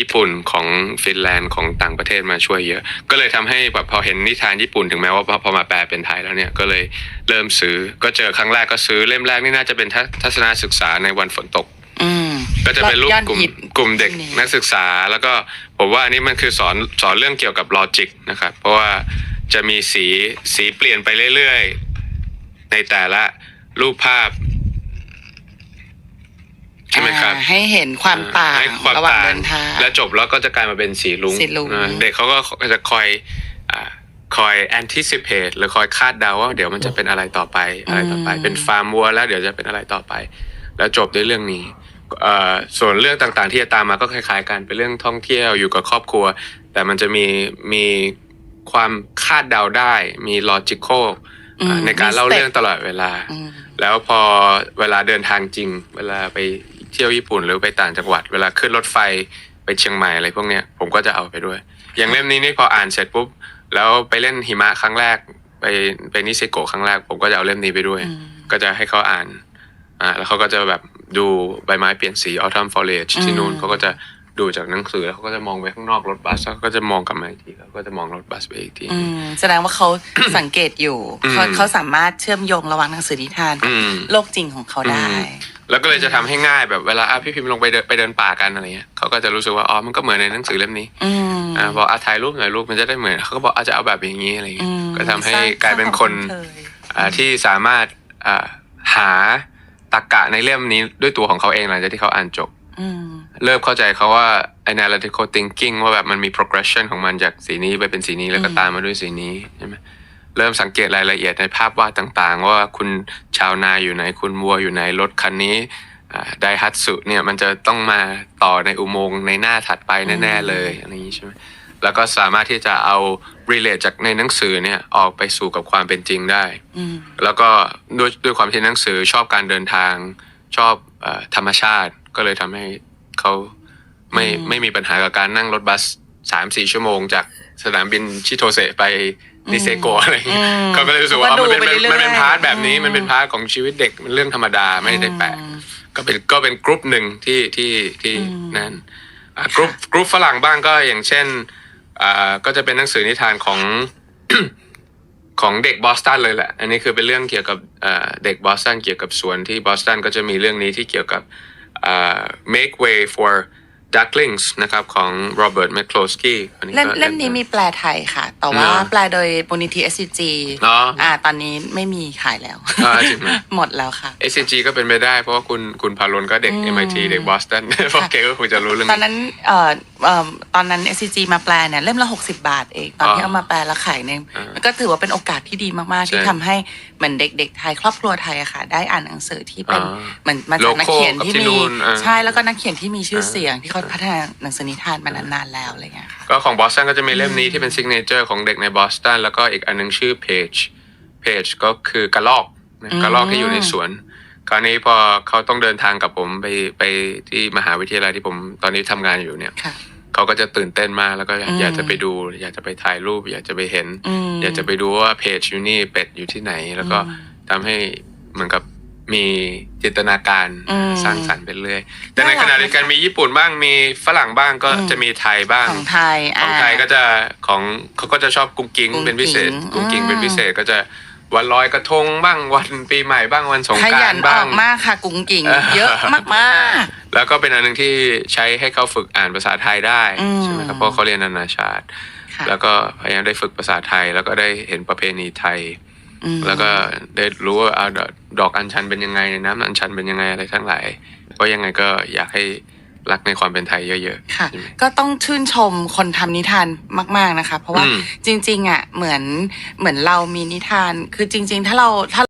ญี่ปุ่นของฟินแลนด์ของต่างประเทศมาช่วยเยอะ ก็เลยทำให้แบบพอเห็นนิทานญี่ปุ่นถึงแม้ว่าพอพอมาแปลเป็นไทยแล้วเนี่ยก็เลยเริ่มซื้อก็เจอครั้งแรกก็ซื้อเล่มแรกนี่น่าจะเป็นทัศทัศนศึกษาในวันฝนตกอืมก็จะเป็นรูปยอดกลุ่มฮิตกลุ่มเด็กช่วงนี้นักศึกษา แล้วก็ผมว่าอันนี้มันคือสอนสอนเรื่องเกี่ยวกับลอจิกนะครับเพราะว่าจะมีสีสีเปลี่ยนไปเรื่อยๆ ในแต่ละรูปภาพใช่ ไหมครับอ่าให้เห็นความต่างให้ความระหว่างต่างเดินทาง และจบแล้วก็จะกลายมาเป็นสีลุงสีรุ้งนะเด็กเขาก็จะคอยอ่าคอย anticipate หรือคอยคาดเดาว่าเดี๋ยวมันจะเป็นอะไรต่อไปอะไรต่อไปเป็นฟาร์มวัวแล้วเดี๋ยวจะเป็นอะไรต่อไป แล้วจบด้วยเรื่องนี้เอ่อส่วนเรื่องต่างๆที่จะตามมาก็คล้ายๆกันเป็นเรื่องท่องเที่ยวอยู่กับครอบครัว แต่มันจะมีมีความคาดเดาได้มี logical อืมในการมีเล่า step เรื่องตลอดเวลา อืม แล้วพอเวลาเดินทางจริง เวลาไป เที่ยวญี่ปุ่นหรือไปต่างจังหวัด เวลาขึ้นรถไฟไปเชียงใหม่อะไรพวกเนี้ยผมก็จะเอาไปด้วย อย่างเล่มนี้นี่พออ่านเสร็จปุ๊บแล้วไปเล่นหิมะครั้งแรก ไปไปนิเซโกะครั้งแรก ผมก็จะเอาเล่มนี้ไปด้วยอืมก็จะให้เขาอ่านอ่าแล้วเขาก็จะแบบดูใบไม้เปลี่ยนสี autumn foliage ที่นู่นอืมเขาก็จะดูจากหนังสือแล้วเขาก็จะมองไปข้างนอกรถบัสแล้วเขาก็จะมองกลับมาอีกทีแล้วก็จะมองรถบัสไปอีกทีอืมแสดงว่าเขาสังเกตอยู่อืมเขาเขาสามารถเชื่อมโยงระหว่างหนังสือนิทานกับอืมโลกจริงของเขาได้อืม แล้วก็เลยจะทำให้ง่ายแบบเวลาอะพี่พิมพ์ลงไปเดินไปเดินป่ากันอะไรเงี้ยเขาก็จะรู้สึกว่าอ๋อมันก็เหมือนในหนังสือเล่มนี้อืม อ่าบอกอะถ่ายรูปหน่อยรูปมันจะได้เหมือนเขาก็บอกอาจจะเอาแบบอย่างนี้อะไรเงี้ยอืม ก็ทำให้สร้งกลายเป็นคนสร้างวามคุ้นเคยอ่าที่สามารถอ่าหาตรรกะในเล่มนี้ด้วยตัวของเขาเองหลังจากที่เขาอ่านจบ อืม เริ่มเข้าใจเขาว่า analytical thinking ว่าแบบมันมี progression ของมันจากสีนี้ไปเป็นสีนี้แล้วก็อืม ตามมาด้วยสีนี้ใช่ไหม เริ่มสังเกตรายละเอียดในภาพวาดต่างๆ ว่าคุณชาวนาอยู่ไหนคุณวัวอยู่ไหนรถคันนี้ไดฮัตสุเนี่ยมันจะต้องมาต่อในอุโมงค์ในหน้าถัดไปแน่ๆเลยอะไรอย่างนี้ใช่ไหมแล้วก็สามารถที่จะเอา relate จากในหนังสือเนี่ยออกไปสู่กับความเป็นจริงได้อืมแล้วก็ด้วยด้วยความที่หนังสือชอบการเดินทางชอบเออธรรมชาติ ก็เลยทำให้เขาไม่อืมไม่มีปัญหากับการนั่งรถบัสสามสี่ชั่วโมง จากสนามบินชิโตเซะไป นิเซโกะอะไรอย่างเงี้ยอืมเขาก็เลยรู้สึกว่าก็อ๋อดูมันเป็นไปเรื่อยๆมันเป็นพาร์ทแบบนี้อืม มันเป็นพาร์ทของชีวิตเด็กมันเรื่องธรรมดาไม่ได้แปลกอืม ก็เป็นก็เป็นกรุ๊ปหนึ่งที่ที่ที่อืม นั่นอะกรุ๊ปกรุ๊ปฝรั่งบ้างก็อย่างเช่นอ่าก็จะเป็นหนังสือนิทานของ ของเด็กบอสตันเลยแหละ อันนี้คือเป็นเรื่องเกี่ยวกับเอ่อเด็กบอสตันเกี่ยวกับสวนที่บอสตันก็จะมีเรื่องนี้ที่เกี่ยวกับอ่า make way for ducklings นะครับของ Robert McCloskey อันนี้เล่มก็เล่มนี้มีแปลไทยค่ะ แต่ว่าเนอะแปลโดยมูลนิธิ SCG เนาะอ่าตอนนี้ไม่มีขายแล้วอ่าจริงไหมหมดแล้วค่ะ SCG ก็เป็นไปได้เพราะว่าคุณคุณพาลนก็เด็กอืม MIT เด็กบอสตันพวกเกก็คงจะรู้เรื่องตอนนี้นั้นเอ่อ เอ่อตอนนั้น SCG มาแปลเนี่ยเล่มละ 60 บาทเองตอนที่อ๋อเอามาแปลแล้วขายเนี่ยอ่ามัมันก็ถือว่าเป็นโอกาสที่ดีมากๆ ที่ใช่ทำให้เหมือนเด็กๆไทยครอบครัวไทยอะค่ะ ได้อ่านหนังสือที่เป็นอ่าเหมือนมาจากนักเขียน Local ที่กับที่มีนู่นอ่า ใช่แล้วก็นักเขียนที่มีชื่ออาเสียงที่เขาพัฒนาหนังสือนิทานมานานๆแล้วอะไรเงี้ยค่ะ ก็ของบอสตันก็จะมีเล่มนี้ที่เป็นซิกเนเจอร์ของเด็กในบอสตันแล้วก็อีกอันนึงชื่อเพจเพจก็คือกระลอกนะอืม กระลอกที่อยู่ในสวน คราวนี้พอเขาต้องเดินทางกับผมไปไปที่มหาวิทยาลัยที่ผมตอนนี้ทำงานอยู่เนี่ย ค่ะ เขาก็จะตื่นเต้นมากแล้วก็อยากอืมอยากจะไปดู อยากจะไปถ่ายรูป อยากจะไปเห็นอืมอยากจะไปดูว่าเพจอยู่นี่เป็ดอยู่ที่ไหน แล้วก็อืมทำให้เหมือนกับมีจินตนาการอืมสร้างสรรค์ไปเรื่อย แต่ในน่ารักขณะเดียวกันมีญี่ปุ่นบ้างมีฝรั่งบ้างก็อืมจะมีไทยบ้าง ของไทยของไทยก็จะของเขาก็จะชอบกุ้งกิ้งกุ้งเป็นพิเศษกิ๊งกุ้งกิ้งอืมเป็นพิเศษก็จะ วันลอยกระทงบ้างวันปีใหม่บ้างวันสงขกรายัรนต์อบ้าองกมากค่ะ กุ้งกิ่งเออเยอะมาก แล้วก็เป็นอันหนึ่งที่ใช้ให้เขาฝึกอ่านภาษาไทยได้อืม ใช่ไหมครับเพราะเขาเรียนนานาชาติ ๆค่ะแล้วก็พยายามได้ฝึกภาษาไทย แล้วก็ได้เห็นประเพณีไทย อืมแล้วก็ได้รู้ว่าเอาดอกดอกอัญชันเป็นยังไงน้ำอัญชันเป็นยังไงอะไรทั้งหลายก็ยังไงก็อยากให้ รักในความเป็นไทยเยอะๆค่ะ ใช่ไหม ก็ต้องชื่นชมคนทำนิทานมาก ๆนะคะ เพราะว่าอืม จริง ๆ อะ เหมือนเหมือนเรามีนิทาน คือจริง ๆ ถ้าเราถ้า